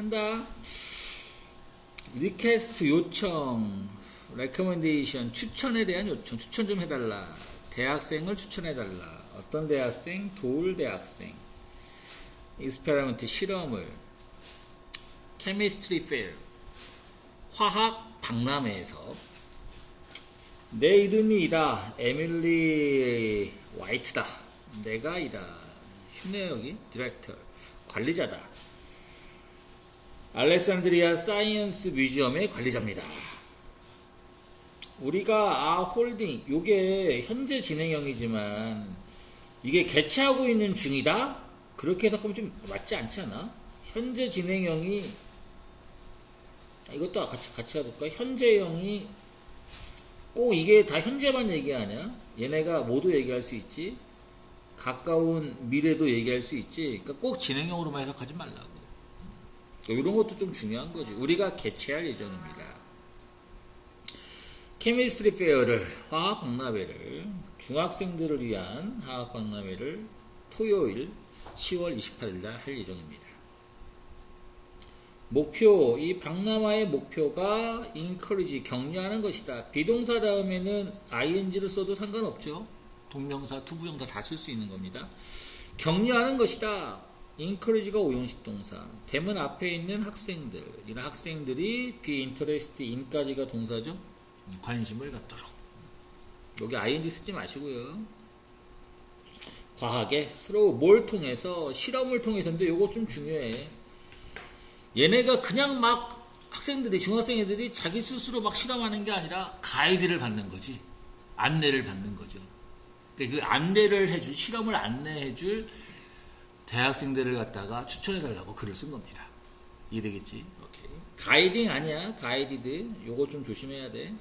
한다. 리퀘스트 요청, 레커멘데이션, 추천에 대한 요청, 추천 좀 해달라. 대학생을 추천해달라. 어떤 대학생? 도울 대학생. 익스페리먼트 실험을. 케미스트리 페어. 화학 박람회에서 내 이름이 이다. 에밀리 화이트다. 내가 이다. 쉽네요, 여기. 디렉터. 관리자다. 알렉산드리아 사이언스 뮤지엄의 관리자입니다. 우리가 아 홀딩 요게 현재 진행형이지만 이게 개최하고 있는 중이다? 그렇게 해석하면 좀 맞지 않지 않아? 현재 진행형이 아, 이것도 같이 같이 가볼까? 현재형이 꼭 이게 다 현재만 얘기하냐? 얘네가 모두 얘기할 수 있지. 가까운 미래도 얘기할 수 있지. 그러니까 꼭 진행형으로만 해석하지 말라고. 이런 것도 좀 중요한 거지. 우리가 개최할 예정입니다. 케미스트리 페어를 화학 박람회를 중학생들을 위한 화학 박람회를 토요일 10월 28일 날 할 예정입니다. 목표, 이 박람회의 목표가 encourage, 격려하는 것이다. 비동사 다음에는 ing를 써도 상관없죠. 동명사, 투부정사 다 쓸 수 있는 겁니다. 격려하는 것이다. Encourage가 오형식 동사. 대문 앞에 있는 학생들, 이런 학생들이 be interested in까지가 동사죠. 관심을 갖도록. 여기 ing 쓰지 마시고요. 과학에 스로우 뭘 통해서 실험을 통해서인데 요거 좀 중요해. 얘네가 그냥 막 학생들이 중학생 애들이 자기 스스로 막 실험하는 게 아니라 가이드를 받는 거지. 안내를 받는 거죠. 그러니까 그 안내를 해줄 실험을 안내해줄 대학생들을 갖다가 추천해 달라고 글을 쓴 겁니다. 이해되겠지? 오케이. 가이딩 아니야. 가이디드. 요거 좀 조심해야 돼.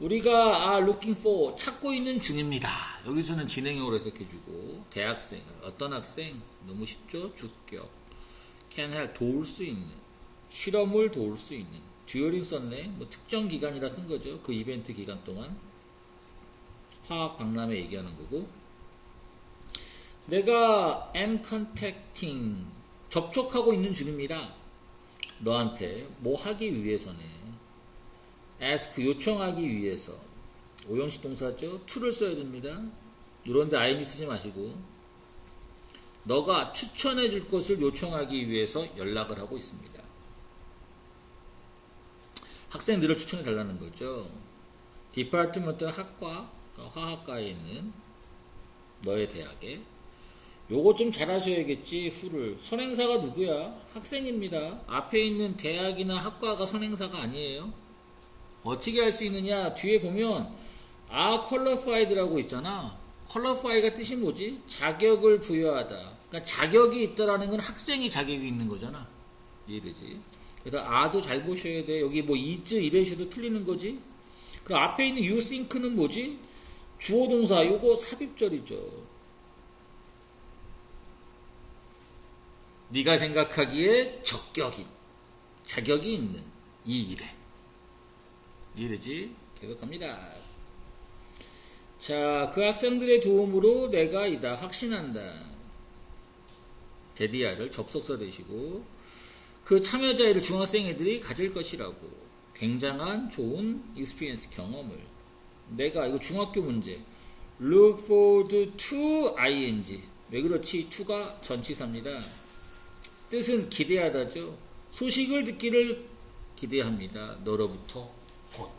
우리가 아 looking for 찾고 있는 중입니다. 여기서는 진행형으로 해석해주고 대학생 어떤 학생 너무 쉽죠? 주격 can help 도울 수 있는 실험을 도울 수 있는 듀어링 썼네 뭐 특정 기간이라 쓴 거죠. 그 이벤트 기간 동안 화학 박람회 얘기하는 거고 내가 am contacting 접촉하고 있는 중입니다. 너한테 뭐 하기 위해서네. ask 요청하기 위해서 오형식 동사죠. to를 써야 됩니다. 이런데 ing 쓰지 마시고 너가 추천해 줄 것을 요청하기 위해서 연락을 하고 있습니다. 학생들을 추천해 달라는 거죠. 디파트먼트 학과 그러니까 화학과에 있는 너의 대학에 요거 좀 잘하셔야겠지 후를 선행사가 누구야? 학생입니다. 앞에 있는 대학이나 학과가 선행사가 아니에요. 어떻게 할 수 있느냐? 뒤에 보면 아 퀄러파이드라고 있잖아. 퀄러파이가 뜻이 뭐지? 자격을 부여하다. 그러니까 자격이 있다라는 건 학생이 자격이 있는 거잖아. 이해되지? 그래서 아도 잘 보셔야 돼. 여기 뭐 이즈 이래셔도 틀리는 거지. 그 앞에 있는 you think는 뭐지? 주어 동사 요거 삽입절이죠. 네가 생각하기에 적격인 자격이 있는 이 일에 이래지 계속합니다. 자, 그 학생들의 도움으로 내가 이다 확신한다. 데디아를 접속사 대시고 그 참여자를 중학생 애들이 가질 것이라고 굉장한 좋은 익스피리언스 경험을 내가 이거 중학교 문제 look forward to ing 왜 그렇지? to가 전치사입니다. 뜻은 기대하다죠. 소식을 듣기를 기대합니다. 너로부터 곧.